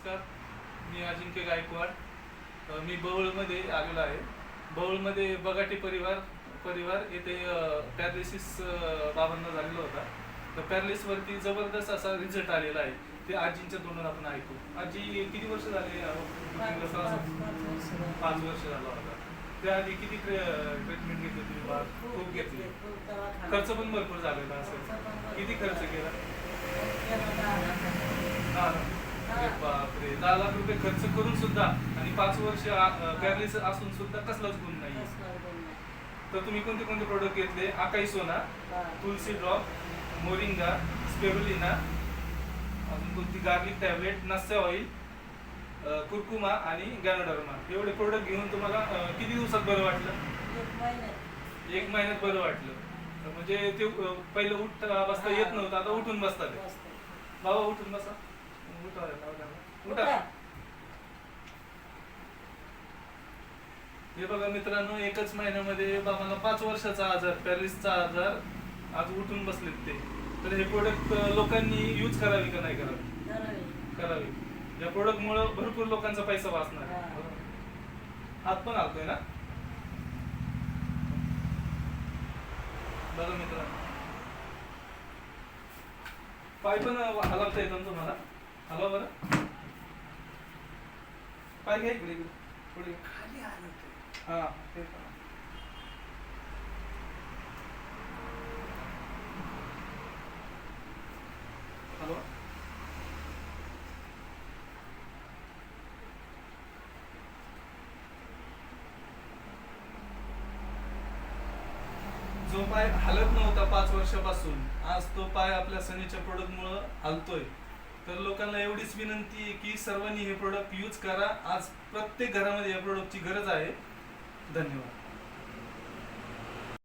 नमस्कार. मी अजिंक्य गायकवाड. मी बवळमध्ये आलेलो आहे. बवळमध्ये बगाटे परिवार परिवार येथे पॅरालिसिस बाबांना झालेला होता. तर पॅरालिसवरती जबरदस्त असा रिझल्ट आलेला आहे. ते आजींच्या तोंडून आपण ऐकू. आजी किती वर्ष झाले? पाच वर्ष झाला. होता. त्याआधी किती ट्रीटमेंट घेतली तुम्ही बा खूप घेतली. खर्च पण भरपूर झालेला असेल. किती खर्च केला. अरे बापरे. दहा लाख रुपये खर्च करून सुद्धा आणि पाच वर्ष पॅरलिस असून सुद्धा कसलाच गुण नाही. तर तुम्ही कोणते कोणते प्रोडक्ट घेतले? आकाई सोना तुलसी ड्रॉप मोरिंगा स्पेरुलिना अजून कोणती? गार्लिक टॅबलेट नस्य ऑइल कुरकुमा आणि गॅनोडर्मा. एवढे प्रोडक्ट घेऊन तुम्हाला किती दिवसात बरं वाटलं? एक महिन्यात. बरं वाटलं. म्हणजे ते पहिलं उठ बसता येत नव्हतं आता उठून बसतात. बाबा उठून बसा. हे बघा मित्रांनो एकच महिन्यामध्ये बाबांना पाच वर्षाचा आजार पॅरिसचा आजार आज उठून बसलेत ते. तर हे प्रोडक्ट लोकांनी यूज करावे का नाही करावे? करावे. या प्रोडक्ट मुळे भरपूर लोकांचा पैसा वाचणार. हात पण हलतोय ना? बघा मित्रांनो. पाय पण हलवता येतं तुम्हाला? हलवा बरं पाय घ्या इकडे इकडे. पुढे हा ते. हलवा जो पाय हलत नव्हता पाच वर्षापासून आज तो पाय आपल्या सनीच्या प्रोडक्ट मुळे हलतोय तर लोकांना एवढीच विनंती आहे की सर्वांनी हे प्रोडक्ट यूज करा. आज प्रत्येक घरामध्ये या प्रोडक्टची गरज आहे. धन्यवाद.